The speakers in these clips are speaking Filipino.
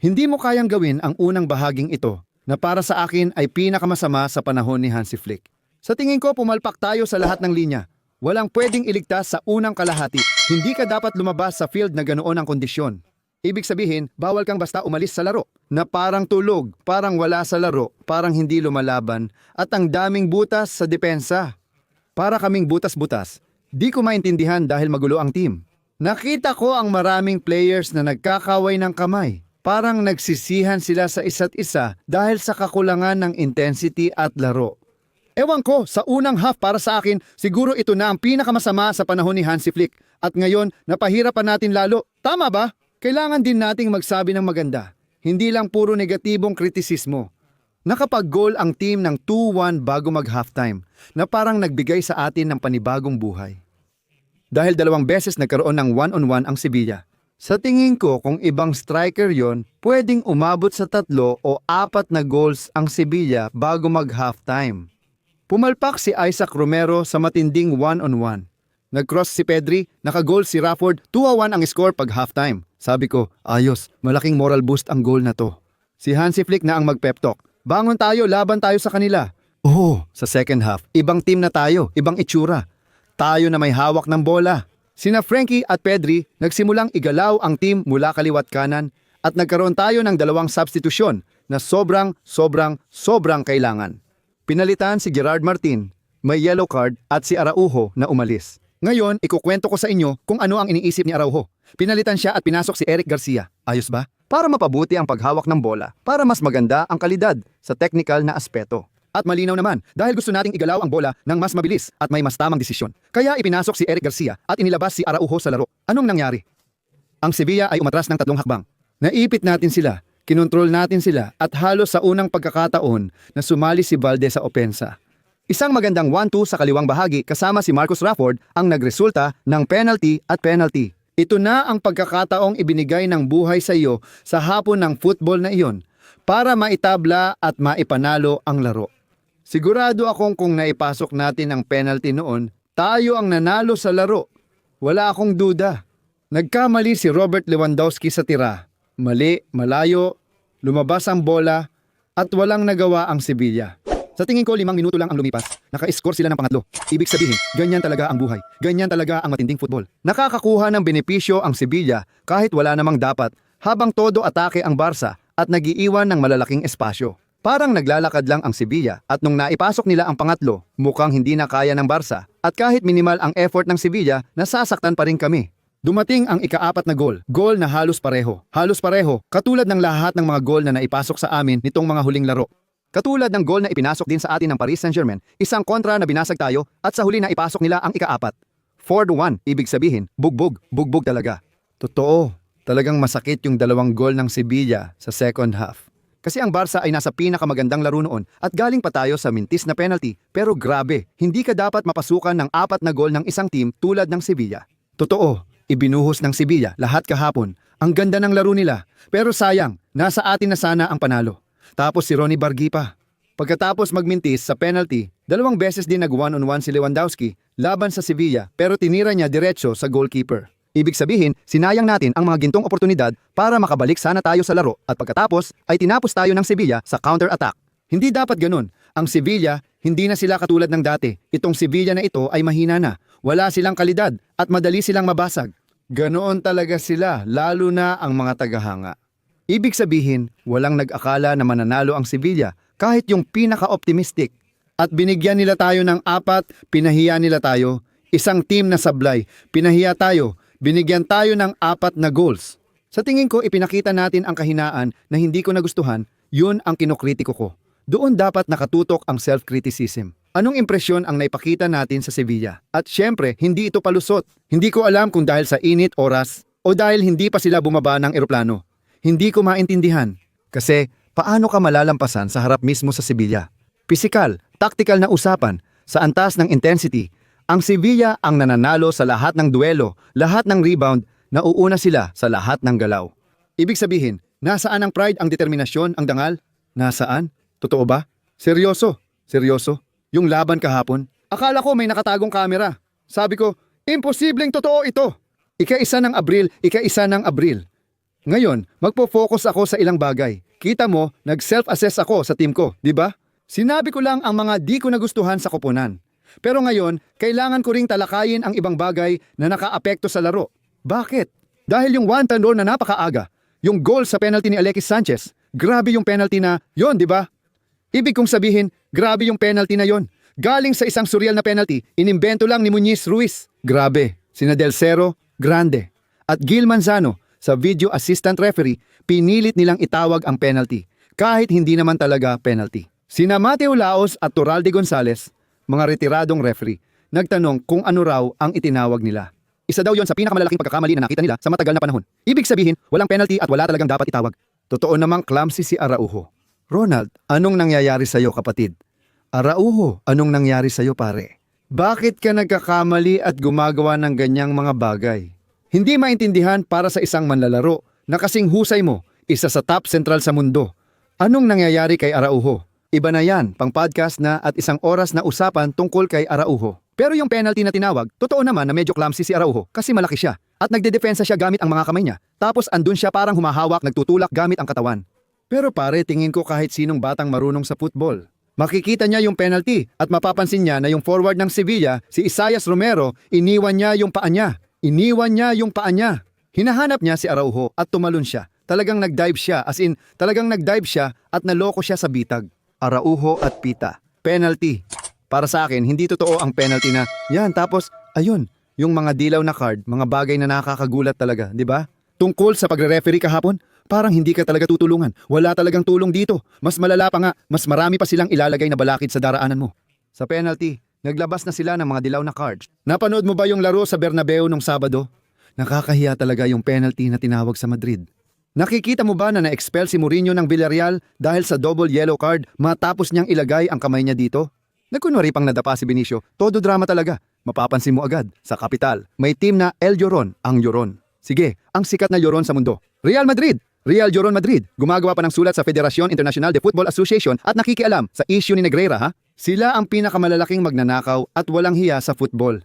Hindi mo kayang gawin ang unang bahaging ito na para sa akin ay pinakamasama sa panahon ni Hansi Flick. Sa tingin ko pumalpak tayo sa lahat ng linya. Walang pwedeng iligtas sa unang kalahati. Hindi ka dapat lumabas sa field na ganoon ang kondisyon. Ibig sabihin, bawal kang basta umalis sa laro. Na parang tulog, parang wala sa laro, parang hindi lumalaban, at ang daming butas sa depensa. Para kaming butas-butas. Di ko maintindihan dahil magulo ang team. Nakita ko ang maraming players na nagkakaway ng kamay. Parang nagsisihan sila sa isa't isa dahil sa kakulangan ng intensity at laro. Ewan ko, sa unang half para sa akin, siguro ito na ang pinakamasama sa panahon ni Hansi Flick. At ngayon, napahirapan natin lalo. Tama ba? Kailangan din nating magsabi ng maganda. Hindi lang puro negatibong kritisismo. Nakapag-goal ang team ng 2-1 bago mag-halftime na parang nagbigay sa atin ng panibagong buhay. Dahil dalawang beses nagkaroon ng one-on-one ang Sevilla. Sa tingin ko kung ibang striker yon, pwedeng umabot sa tatlo o apat na goals ang Sevilla bago mag-halftime. Pumalpak si Isaac Romero sa matinding one-on-one. Nag-cross si Pedri, nakagol si Rafford, 2-1 ang score pag halftime. Sabi ko, ayos, malaking moral boost ang goal na to. Si Hansi Flick na ang mag-pep talk. Bangon tayo, laban tayo sa kanila. Oo, sa second half, ibang team na tayo, ibang itsura. Tayo na may hawak ng bola. Sina Frankie at Pedri nagsimulang igalaw ang team mula kaliwat kanan at nagkaroon tayo ng dalawang substitusyon na sobrang, sobrang, sobrang kailangan. Pinalitan si Gerard Martin, may yellow card at si Araujo na umalis. Ngayon, ikukwento ko sa inyo kung ano ang iniisip ni Araujo. Pinalitan siya at pinasok si Eric Garcia. Ayos ba? Para mapabuti ang paghawak ng bola, para mas maganda ang kalidad sa technical na aspeto. At malinaw naman, dahil gusto nating igalaw ang bola ng mas mabilis at may mas tamang desisyon. Kaya ipinasok si Eric Garcia at inilabas si Araujo sa laro. Anong nangyari? Ang Sevilla ay umatras ng tatlong hakbang. Naipit natin sila, kinontrol natin sila at halos sa unang pagkakataon na sumali si Valde sa opensa. Isang magandang 1-2 sa kaliwang bahagi kasama si Marcus Rafford ang nagresulta ng penalty at penalty. Ito na ang pagkakataong ibinigay ng buhay sa iyo sa hapon ng football na iyon para maitabla at maipanalo ang laro. Sigurado akong kung naipasok natin ang penalty noon, tayo ang nanalo sa laro. Wala akong duda. Nagkamali si Robert Lewandowski sa tira. Mali, malayo, lumabas ang bola, at walang nagawa ang Sevilla. Sa tingin ko, limang minuto lang ang lumipas. Naka-score sila ng pangatlo. Ibig sabihin, ganyan talaga ang buhay. Ganyan talaga ang matinding football. Nakakakuha ng benepisyo ang Sevilla kahit wala namang dapat, habang todo atake ang Barca at nagiiwan ng malalaking espasyo. Parang naglalakad lang ang Sevilla at nung naipasok nila ang pangatlo, mukhang hindi na kaya ng Barca at kahit minimal ang effort ng Sevilla, nasasaktan pa rin kami. Dumating ang ikaapat na gol, gol na halos pareho. Halos pareho, katulad ng lahat ng mga gol na naipasok sa amin nitong mga huling laro. Katulad ng gol na ipinasok din sa atin ng Paris Saint-Germain, isang kontra na binasag tayo at sa huli na ipasok nila ang ikaapat. 4-1, ibig sabihin, bugbog, bugbog talaga. Totoo, talagang masakit yung dalawang gol ng Sevilla sa second half. Kasi ang Barca ay nasa pinakamagandang laro noon at galing pa tayo sa mintis na penalty. Pero grabe, hindi ka dapat mapasukan ng apat na gol ng isang team tulad ng Sevilla. Totoo, ibinuhos ng Sevilla lahat kahapon. Ang ganda ng laro nila. Pero sayang, nasa atin na sana ang panalo. Tapos si Ronnie Bargi pa. Pagkatapos magmintis sa penalty, dalawang beses din nag one-on-one si Lewandowski laban sa Sevilla pero tinira niya diretso sa goalkeeper. Ibig sabihin, sinayang natin ang mga gintong oportunidad para makabalik sana tayo sa laro at pagkatapos ay tinapos tayo ng Sevilla sa counter-attack. Hindi dapat ganun. Ang Sevilla, hindi na sila katulad ng dati. Itong Sevilla na ito ay mahina na. Wala silang kalidad at madali silang mabasag. Ganoon talaga sila, lalo na ang mga tagahanga. Ibig sabihin, walang nag-akala na mananalo ang Sevilla kahit yung pinaka-optimistic. At binigyan nila tayo ng apat, pinahiya nila tayo. Isang team na sablay, pinahiya tayo, binigyan tayo ng apat na goals. Sa tingin ko, ipinakita natin ang kahinaan na hindi ko nagustuhan, yun ang kinokritiko ko. Doon dapat nakatutok ang self-criticism. Anong impresyon ang naipakita natin sa Sevilla? At syempre, hindi ito palusot. Hindi ko alam kung dahil sa init oras o dahil hindi pa sila bumaba ng eroplano. Hindi ko maintindihan. Kasi paano ka malalampasan sa harap mismo sa Sevilla? Pisikal, taktikal na usapan, sa antas ng intensity, ang Sevilla ang nananalo sa lahat ng duelo, lahat ng rebound, nauuna sila sa lahat ng galaw. Ibig sabihin, nasaan ang pride, ang determinasyon, ang dangal? Nasaan? Totoo ba? Seryoso? Seryoso? Yung laban kahapon? Akala ko may nakatagong kamera. Sabi ko, imposibleng totoo ito. Ika-isa ng Abril, ika-isa ng Abril. Ngayon, magpo-focus ako sa ilang bagay. Kita mo, nag-self-assess ako sa team ko, di ba? Sinabi ko lang ang mga di ko nagustuhan sa koponan. Pero ngayon, kailangan ko ring talakayin ang ibang bagay na nakaapekto sa laro. Bakit? Dahil yung one turn na napakaaga, yung goal sa penalty ni Alexis Sanchez, grabe yung penalty na, yon di ba? Ibig kong sabihin, grabe yung penalty na yon. Galing sa isang surreal na penalty, inimbento lang ni Muñiz Ruiz. Grabe. Sina Del Cero, grande. At Gil Manzano, sa video assistant referee, pinilit nilang itawag ang penalty, kahit hindi naman talaga penalty. Sina Mateo Laos at Toralde Gonzales, mga retiradong referee, nagtanong kung ano raw ang itinawag nila. Isa daw yon sa pinakamalalaking pagkakamali na nakita nila sa matagal na panahon. Ibig sabihin, walang penalty at wala talagang dapat itawag. Totoo namang clumsy si Araujo. Ronald, anong nangyayari sa'yo kapatid? Araujo, anong nangyari sa'yo pare? Bakit ka nagkakamali at gumagawa ng ganyang mga bagay? Hindi maintindihan para sa isang manlalaro na kasing husay mo, isa sa top central sa mundo. Anong nangyayari kay Araujo? Iba na yan, pang podcast na at isang oras na usapan tungkol kay Araujo. Pero yung penalty na tinawag, totoo naman na medyo clumsy si Araujo kasi malaki siya. At nagdedepensa siya gamit ang mga kamay niya. Tapos andun siya parang humahawak, nagtutulak gamit ang katawan. Pero pare, tingin ko kahit sinong batang marunong sa football. Makikita niya yung penalty at mapapansin niya na yung forward ng Sevilla, si Isaias Romero, iniwan niya yung paa niya. Iniwan niya yung paa niya. Hinahanap niya si Araujo at tumalon siya. Talagang nag-dive siya, as in, talagang nag-dive siya at naloko siya sa bitag. Araujo at Pita. Penalty. Para sa akin, hindi totoo ang penalty na, yan, tapos, ayun, yung mga dilaw na card, mga bagay na nakakagulat talaga, di ba? Tungkol sa pagre-referee kahapon, parang hindi ka talaga tutulungan. Wala talagang tulong dito. Mas malala pa nga, mas marami pa silang ilalagay na balakid sa daraanan mo. Sa penalty, naglabas na sila ng mga dilaw na cards. Napanood mo ba yung laro sa Bernabeu nung Sabado? Nakakahiya talaga yung penalty na tinawag sa Madrid. Nakikita mo ba na na-expel si Mourinho ng Villarreal dahil sa double yellow card matapos niyang ilagay ang kamay niya dito? Nagkunwari pang nadapa si Benicio, todo drama talaga. Mapapansin mo agad, sa kapital, may team na El Lloron, ang Lloron. Sige, ang sikat na Lloron sa mundo. Real Madrid! Real Lloron Madrid, gumagawa pa ng sulat sa Federacion Internacional de Football Association at nakikialam sa issue ni Negreira ha? Sila ang pinakamalalaking magnanakaw at walang hiya sa football.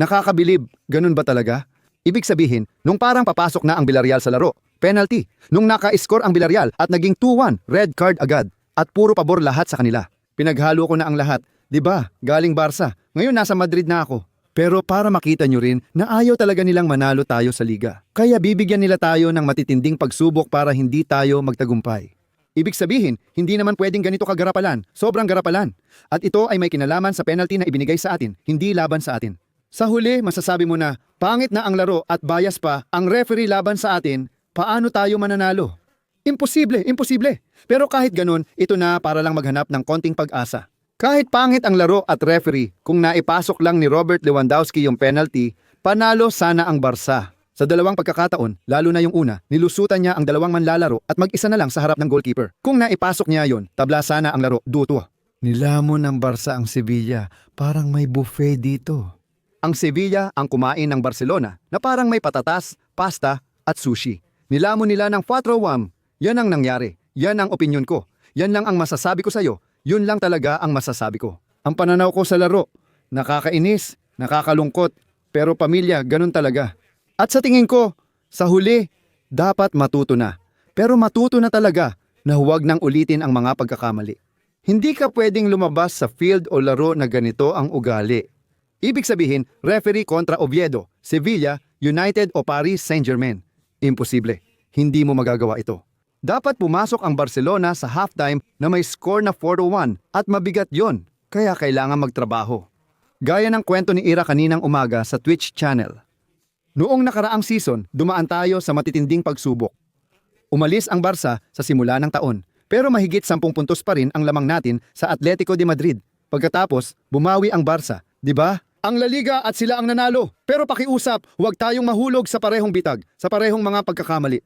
Nakakabilib, ganun ba talaga? Ibig sabihin, nung parang papasok na ang Villarreal sa laro, penalty. Nung naka-score ang Villarreal at naging 2-1, red card agad. At puro pabor lahat sa kanila. Pinaghalo ko na ang lahat. 'Di ba? Galing Barca. Ngayon nasa Madrid na ako. Pero para makita nyo rin na ayaw talaga nilang manalo tayo sa liga. Kaya bibigyan nila tayo ng matitinding pagsubok para hindi tayo magtagumpay. Ibig sabihin, hindi naman pwedeng ganito kagarapalan. Sobrang garapalan. At ito ay may kinalaman sa penalty na ibinigay sa atin, hindi laban sa atin. Sa huli, masasabi mo na, pangit na ang laro at bias pa, ang referee laban sa atin, paano tayo mananalo? Imposible, imposible. Pero kahit ganun, ito na para lang maghanap ng konting pag-asa. Kahit pangit ang laro at referee, kung naipasok lang ni Robert Lewandowski yung penalty, panalo sana ang Barca. Sa dalawang pagkakataon, lalo na yung una, nilusutan niya ang dalawang manlalaro at mag-isa na lang sa harap ng goalkeeper. Kung naipasok niya yon, tabla sana ang laro, duto. Nilamon ng Barca ang Sevilla, parang may buffet dito. Ang Sevilla ang kumain ng Barcelona na parang may patatas, pasta at sushi. Nilamon nila ng 4-1. Yan ang nangyari. Yan ang opinion ko. Yan lang ang masasabi ko sa'yo. Yun lang talaga ang masasabi ko. Ang pananaw ko sa laro, nakakainis, nakakalungkot, pero pamilya, ganun talaga. At sa tingin ko, sa huli, dapat matuto na. Pero matuto na talaga na huwag nang ulitin ang mga pagkakamali. Hindi ka pwedeng lumabas sa field o laro na ganito ang ugali. Ibig sabihin, referee kontra Oviedo, Sevilla, United o Paris Saint-Germain. Imposible. Hindi mo magagawa ito. Dapat pumasok ang Barcelona sa halftime na may score na 4-1 at mabigat yon, kaya kailangan magtrabaho. Gaya ng kwento ni Ira kaninang umaga sa Twitch channel. Noong nakaraang season, dumaan tayo sa matitinding pagsubok. Umalis ang Barca sa simula ng taon, pero mahigit 10 puntos pa rin ang lamang natin sa Atletico de Madrid. Pagkatapos, bumawi ang Barca, di ba? Ang La Liga at sila ang nanalo. Pero pakiusap, huwag tayong mahulog sa parehong bitag, sa parehong mga pagkakamali.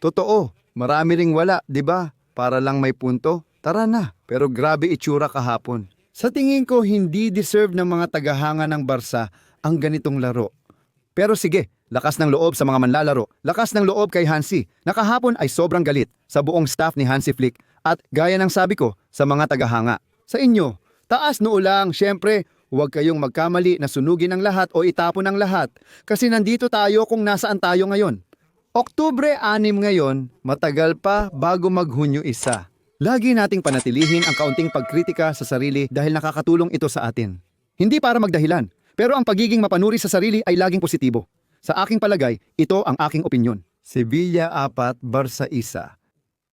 Totoo, marami ring wala, di ba? Para lang may punto. Tara na, pero grabe itsura kahapon. Sa tingin ko, hindi deserve ng mga tagahanga ng Barca ang ganitong laro. Pero sige, lakas ng loob sa mga manlalaro, lakas ng loob kay Hansi, nakahapon ay sobrang galit sa buong staff ni Hansi Flick at gaya ng sabi ko sa mga tagahanga. Sa inyo, taas noo lang, syempre, huwag kayong magkamali na sunugin ang lahat o itapon ang lahat kasi nandito tayo kung nasaan tayo ngayon. Oktubre 6 ngayon, matagal pa bago maghunyo isa. Lagi nating panatilihin ang kaunting pagkritika sa sarili dahil nakakatulong ito sa atin. Hindi para magdahilan, pero ang pagiging mapanuri sa sarili ay laging positibo. Sa aking palagay, ito ang aking opinyon. Sevilla 4, Barca 1.